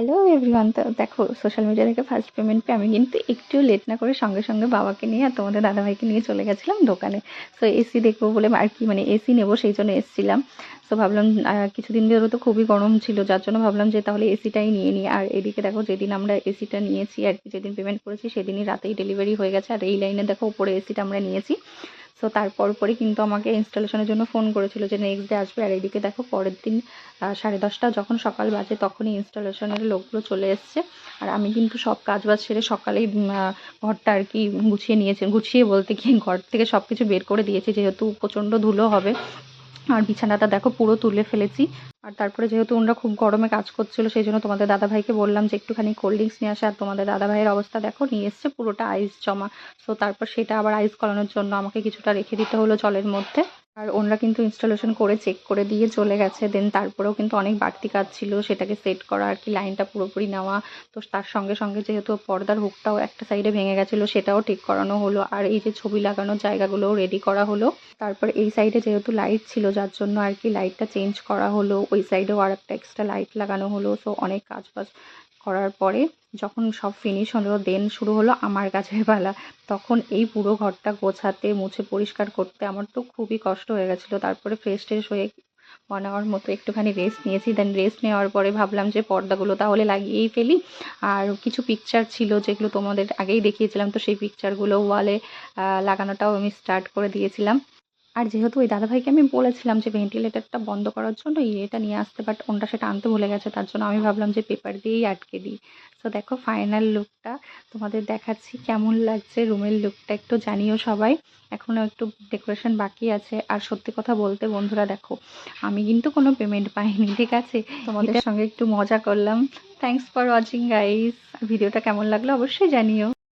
Hello everyone তো দেখো social media থেকে ফার্স্ট পেমেন্ট পেয়ে আমি কিন্তু একটু লেট না করে সঙ্গে সঙ্গে বাবাকে নিয়ে আর তোমাদের দাদাভাইকে নিয়ে চলে গেছিলাম দোকানে। সো এসি দেখব বলে আর কি মানে এসি নেব সেই জন্য এসছিলাম। তো ভাবলাম কিছুদিন ধরে তো খুবই গরম ছিল, যার জন্য ভাবলাম যে তাহলে এসিটাই নিয়ে নিই। আর এদিকে দেখো, যেদিন আমরা এসিটা নিয়েছি আর কি, যেদিন পেমেন্ট করেছি, সেদিনই রাতেই ডেলিভারি হয়ে গেছে। আর এই লাইনে দেখো, উপরে এসিটা আমরা নিয়েছি। সো তারপর পরে কিন্তু আমাকে ইনস্টলেশনের জন্য ফোন করেছিল যে নেক্সট ডে আসবে। আর এদিকে দেখো, পরের দিন সাড়ে দশটা যখন সকাল বাজে, তখনই ইনস্টলেশনের লোকগুলো চলে এসছে। আর আমি কিন্তু সব কাজ বাজ সেরে সকালেই ঘরটা আর কি গুছিয়ে নিয়েছি। গুছিয়ে বলতে গিয়ে ঘর থেকে সব কিছু বের করে দিয়েছি, যেহেতু প্রচণ্ড ধুলো হবে। আর বিছানাটা দেখো পুরো তুলে ফেলেছি। আর তারপরে যেহেতু ওনারা খুব গরমে কাজ করছিল, সেই জন্য তোমাদের দাদাভাইকে বললাম যে একটুখানি কোল্ড ড্রিঙ্কস নিয়ে আসে। আর তোমাদের দাদাভাইয়ের অবস্থা দেখো, নিয়ে এসছে পুরোটা আইস জমা। তো তারপর সেটা আবার আইস করানোর জন্য আমাকে কিছুটা রেখে দিতে হলো জলের মধ্যে। আর ওনারা কিন্তু ইনস্টলেশন করে চেক করে দিয়ে চলে গেছে। দেন তারপরেও কিন্তু অনেক বাড়তি কাজ ছিল, সেটাকে সেট করা আর কি লাইনটা পুরোপুরি নেওয়া। তো তার সঙ্গে সঙ্গে যেহেতু পর্দার হুকটাও একটা সাইডে ভেঙে গেছিল, সেটাও ঠিক করানো হলো। আর এই যে ছবি লাগানোর জায়গাগুলোও রেডি করা হলো। তারপর এই সাইডে যেহেতু লাইট ছিল, যার জন্য আর কি লাইটটা চেঞ্জ করা হলো। ওই সাইডেও আর একটা এক্সট্রা লাইট লাগানো হলো। সো অনেক কাজ বাজ করার পরে যখন সব ফিনিশ হলো দেন শুরু হলো আমার কাছের পালা। তখন এই পুরো ঘরটা গোছাতে, মুছে পরিষ্কার করতে আমার তো খুবই কষ্ট হয়ে গেছিল। তারপরে ফ্রেশ ট্রেশ হয়ে ওয়ান আওয়ার মতো একটুখানি রেস্ট নিয়েছি। দেন রেস্ট নেওয়ার পরে ভাবলাম যে পর্দাগুলো তাহলে লাগিয়েই ফেলি। আর কিছু পিকচার ছিল যেগুলো তোমাদের আগেই দেখিয়েছিলাম, তো সেই পিকচারগুলো ওয়ালে লাগানোটাও আমি স্টার্ট করে দিয়েছিলাম। আর যেহেতু ওই দাদাভাইকে আমি বলেছিলাম যে ভেন্টিলেটরটা বন্ধ করার জন্য ইয়েটা নিয়ে আসতে বাট ওনটা সেটা আনতে ভুলে গেছে তার জন্য আমি ভাবলাম যে পেপার দিয়েই আটকে দিই। সো দেখো ফাইনাল লুকটা তোমাদের দেখাচ্ছি কেমন লাগছে রুমের লুকটা একটু জানিও সবাই। এখনও একটু ডেকোরেশন বাকি আছে আর সত্যি কথা বলতে বন্ধুরা দেখো আমি কিন্তু কোনো পেমেন্ট পাইনি ঠিক আছে? তোমাদের সঙ্গে একটু মজা করলাম। থ্যাঙ্কস ফর ওয়াচিং গাইস ভিডিওটা কেমন লাগল অবশ্যই জানিও।